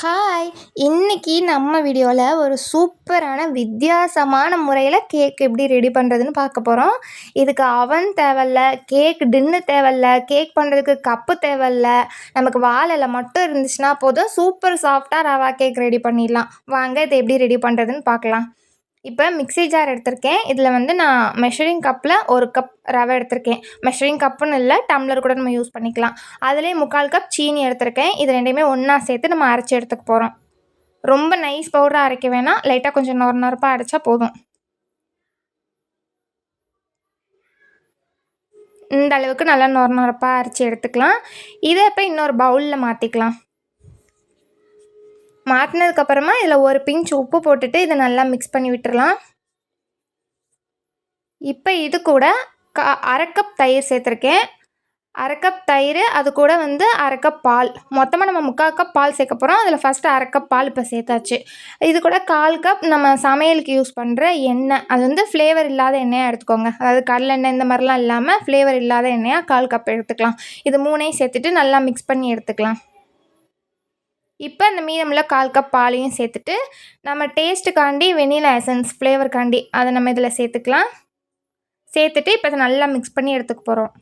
Hi இன்னைக்கு நம்ம வீடியோவில் ஒரு சூப்பரான வித்தியாசமான முறையில் கேக் எப்படி ரெடி பண்ணுறதுன்னு பார்க்க போகிறோம் இதுக்கு அவன் தேவையில்ல கேக் டின்னு தேவையில்ல கேக் பண்ணுறதுக்கு கப்பு தேவையில்ல. நமக்கு வாழலை மட்டும் இருந்துச்சுன்னா போதும் சூப்பர் சாஃப்டாக ரவா கேக் ரெடி பண்ணிடலாம். வாங்க இதை எப்படி ரெடி பண்ணுறதுன்னு பார்க்கலாம். இப்போ மிக்ஸி ஜார் எடுத்திருக்கேன். இதில் வந்து நான் மெஷரிங் கப்பில் ஒரு கப் ரவை எடுத்திருக்கேன். மெஷரிங் கப்புன்னு இல்லை டம்ளர் கூட நம்ம யூஸ் பண்ணிக்கலாம். அதிலே முக்கால் கப் சீனி எடுத்திருக்கேன். இது ரெண்டையுமே ஒன்றா சேர்த்து நம்ம அரைச்சி எடுத்துக்க போகிறோம் ரொம்ப நைஸ் பவுடராக அரைக்க வேணாம். லைட்டாக கொஞ்சம் நொறு நொறுப்பாக அரைச்சா போதும். இந்த அளவுக்கு நல்லா நொறு நொறுப்பாக அரைச்சி எடுத்துக்கலாம். இதை இப்போ இன்னொரு பவுலில் மாற்றிக்கலாம் மாற்றினதுக்கப்புறமா இதில் ஒரு பிஞ்ச் உப்பு போட்டுட்டு இதை நல்லா மிக்ஸ் பண்ணி விட்டுடலாம் இப்போ இது கூட க அரை கப் தயிர் சேர்த்துருக்கேன். அரை கப் தயிர் அது கூட வந்து அரை கப் பால். மொத்தமாக நம்ம முக்கால் கப் பால் சேர்க்க போகிறோம் அதில் ஃபஸ்ட்டு அரை கப் பால் இப்போ சேர்த்தாச்சு. இது கூட கால் கப் நம்ம சமையலுக்கு யூஸ் பண்ணுற எண்ணெய். அது வந்து ஃப்ளேவர் இல்லாத எண்ணெயாக எடுத்துக்கோங்க. அதாவது கடலெண்ணெய் இந்த மாதிரிலாம் இல்லாமல் ஃப்ளேவர் இல்லாத எண்ணெயாக கால் கப் எடுத்துக்கலாம். இது மூணையும் சேர்த்துட்டு நல்லா மிக்ஸ் பண்ணி எடுத்துக்கலாம். இப்போ அந்த மீதமுள்ள கால் கப் பாலையும் சேர்த்துட்டு நம்ம டேஸ்ட்டுக்காண்டி வெனிலா எசன்ஸ் ஃப்ளேவருக்காண்டி அதை நம்ம இதில் சேர்த்துக்கலாம். சேர்த்துட்டு இப்போ அதை நல்லா மிக்ஸ் பண்ணி எடுத்துக்க போகிறோம்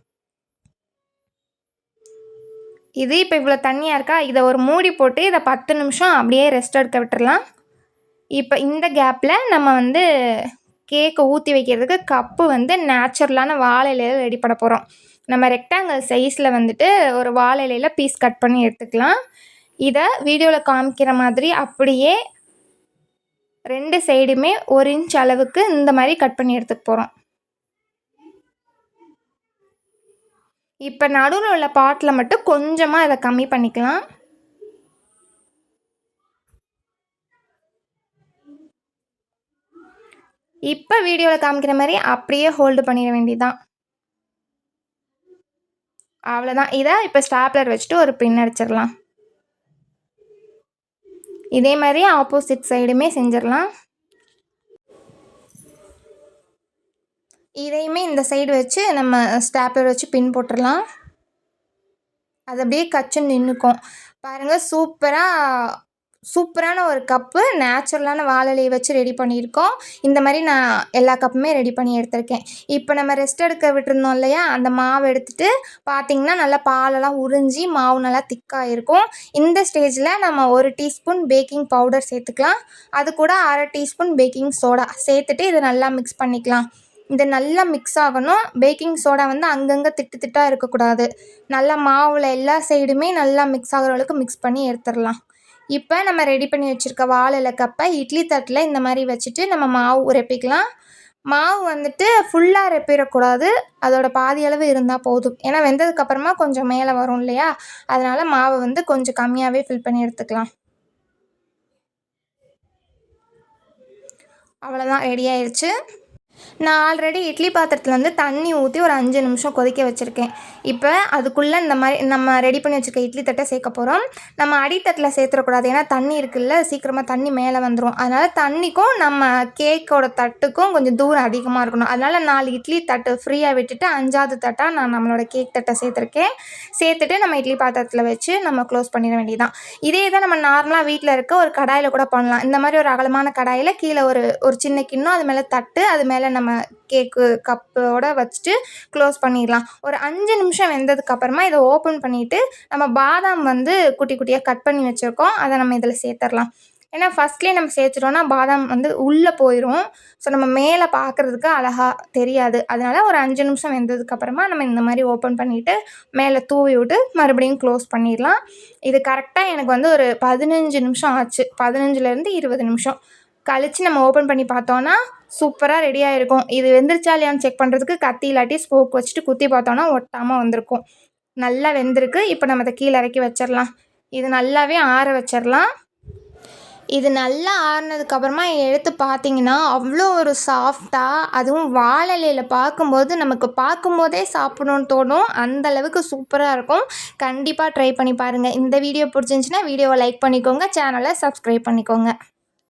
இது இப்போ இவ்வளோ தண்ணியாக இருக்கா? இதை ஒரு மூடி போட்டு இதை பத்து நிமிஷம் அப்படியே ரெஸ்ட் எடுக்க விட்டுடலாம் இப்போ இந்த கேப்பில் நம்ம வந்து கேக்கை ஊற்றி வைக்கிறதுக்கு கப்பு வந்து நேச்சுரலான வாழை இலையில் ரெடி பண்ண போகிறோம் நம்ம ரெக்டாங்கிள் சைஸில் வந்துட்டு ஒரு வாழை இலையில் பீஸ் கட் பண்ணி எடுத்துக்கலாம். இதை வீடியோவில் காமிக்கிற மாதிரி அப்படியே ரெண்டு சைடுமே ஒரு இன்ச் அளவுக்கு இந்த மாதிரி கட் பண்ணி எடுத்துக்க போகிறோம் இப்போ நடுவில் உள்ள பாட்டில் மட்டும் கொஞ்சமாக இதை கம்மி பண்ணிக்கலாம். இப்போ வீடியோவில் காமிக்கிற மாதிரி அப்படியே ஹோல்டு பண்ணிட வேண்டியதுதான். அவ்வளோதான் இதை இப்போ ஸ்டாப்லர் வச்சுட்டு ஒரு பின் அடிச்சிடலாம். இதே மாதிரி ஆப்போசிட் சைடுமே செஞ்சிடலாம். இதையுமே இந்த சைடு வச்சு நம்ம ஸ்டாப்லர் வச்சு பின் போட்டுடலாம். அது அப்படியே கச்சு நின்றுக்கும் பாருங்கள் சூப்பராக சூப்பரான ஒரு கப்பு நேச்சுரலான வாழலையை வச்சு ரெடி பண்ணியிருக்கோம். இந்த மாதிரி நான் எல்லா கப்புமே ரெடி பண்ணி எடுத்திருக்கேன். இப்போ நம்ம ரெஸ்ட் எடுக்க விட்டுருந்தோம் இல்லையா? அந்த மாவு எடுத்துகிட்டு பார்த்திங்கன்னா நல்லா பாலெல்லாம் உறிஞ்சி மாவு நல்லா திக்காக இருக்கும் இந்த ஸ்டேஜில் நம்ம ஒரு டீஸ்பூன் பேக்கிங் பவுடர் சேர்த்துக்கலாம். அது கூட அரை டீஸ்பூன் பேக்கிங் சோடா சேர்த்துட்டு இதை நல்லா மிக்ஸ் பண்ணிக்கலாம். இது நல்லா மிக்ஸ் ஆகணும். பேக்கிங் சோடா வந்து அங்கங்கே திட்டு திட்டாக இருக்கக்கூடாது. நல்லா மாவில் எல்லா சைடுமே நல்லா மிக்ஸ் ஆகிற அளவுக்கு மிக்ஸ் பண்ணி எடுத்துடலாம். இப்போ நம்ம ரெடி பண்ணி வச்சுருக்க வாழை கப்பை இட்லி தட்டில் இந்த மாதிரி வச்சுட்டு நம்ம மாவு உரைப்பிக்கலாம். மாவு வந்துட்டு ஃபுல்லாக ரெப்பிடக்கூடாது அதோட பாதி அளவு இருந்தால் போதும். ஏன்னா வெந்ததுக்கப்புறமா கொஞ்சம் மேலே வரும் இல்லையா? அதனால் மாவை வந்து கொஞ்சம் கம்மியாகவே ஃபில் பண்ணி எடுத்துக்கலாம். அவ்வளோதான் ரெடி ஆயிடுச்சு நான் ஆல்ரெடி இட்லி பாத்திரத்தில் வந்து தண்ணி ஊற்றி ஒரு அஞ்சு நிமிஷம் கொதிக்க வச்சுருக்கேன். இப்போ அதுக்குள்ளே இந்த மாதிரி நம்ம ரெடி பண்ணி வச்சுருக்க இட்லி தட்டை சேர்க்க போகிறோம் நம்ம அடித்தட்டில் சேர்த்துடக்கூடாது. ஏன்னா தண்ணி இருக்குல்ல சீக்கிரமாக தண்ணி மேலே வந்துடும் அதனால் தண்ணிக்கும் நம்ம கேக்கோட தட்டுக்கும் கொஞ்சம் தூரம் அதிகமாக இருக்கணும். அதனால் நாலு இட்லி தட்டு ஃப்ரீயாக விட்டுட்டு அஞ்சாவது தட்டாக நான் நம்மளோட கேக் தட்டை சேர்த்துருக்கேன். சேர்த்துட்டு நம்ம இட்லி பாத்திரத்தில் வச்சு நம்ம க்ளோஸ் பண்ணிட வேண்டியதான் இதே தான் நம்ம நார்மலாக வீட்டில் இருக்க ஒரு கடாயில் கூட பண்ணலாம். இந்த மாதிரி ஒரு அகலமான கடாயில் கீழே ஒரு ஒரு சின்ன கிண்ணம் அது மேலே தட்டு அது மேலே நம்ம கேக்கு கப்போட வச்சுட்டு க்ளோஸ் பண்ணிடலாம். ஒரு அஞ்சு நிமிஷம் வெந்ததுக்கப்புறமா இதை ஓப்பன் பண்ணிவிட்டு நம்ம பாதாம் வந்து குட்டி குட்டியாக கட் பண்ணி வச்சுருக்கோம். அதை நம்ம இதில் சேர்த்துடலாம். ஏன்னா ஃபஸ்ட்லேயே நம்ம சேர்த்துட்டோன்னா பாதாம் வந்து உள்ளே போயிடும் ஸோ நம்ம மேலே பார்க்குறதுக்கு அழகாக தெரியாது. அதனால் ஒரு அஞ்சு நிமிஷம் வெந்ததுக்கப்புறமா நம்ம இந்த மாதிரி ஓப்பன் பண்ணிவிட்டு மேலே தூவி விட்டு மறுபடியும் க்ளோஸ் பண்ணிடலாம். இது கரெக்டாக எனக்கு வந்து ஒரு பதினஞ்சு நிமிஷம் ஆச்சு. பதினஞ்சுலேருந்து இருபது நிமிஷம். கழித்து நம்ம ஓப்பன் பண்ணி பார்த்தோன்னா சூப்பராக ரெடியாக இருக்கும் இது வெந்துருச்சா இல்லையான்னு செக் பண்ணுறதுக்கு கத்தி இல்லாட்டி ஸ்போக் வச்சுட்டு குத்தி பார்த்தோன்னா ஒட்டாமல் வந்திருக்கும். நல்லா வெந்திருக்கு. இப்போ நம்ம அதை கீழே இறக்கி வச்சிடலாம். இது நல்லாவே ஆற வச்சிடலாம். இது நல்லா ஆறுனதுக்கப்புறமா எடுத்து பார்த்தீங்கன்னா அவ்வளோ ஒரு சாஃப்டாக அதுவும் வாழலையில் பார்க்கும்போது நமக்கு பார்க்கும்போதே சாப்பிடணும்னு தோணும். அந்தளவுக்கு சூப்பராக இருக்கும். கண்டிப்பாக ட்ரை பண்ணி பாருங்கள் இந்த வீடியோ பிடிச்சிருந்துச்சின்னா வீடியோவை லைக் பண்ணிக்கோங்க. சேனலை சப்ஸ்கிரைப் பண்ணிக்கோங்க.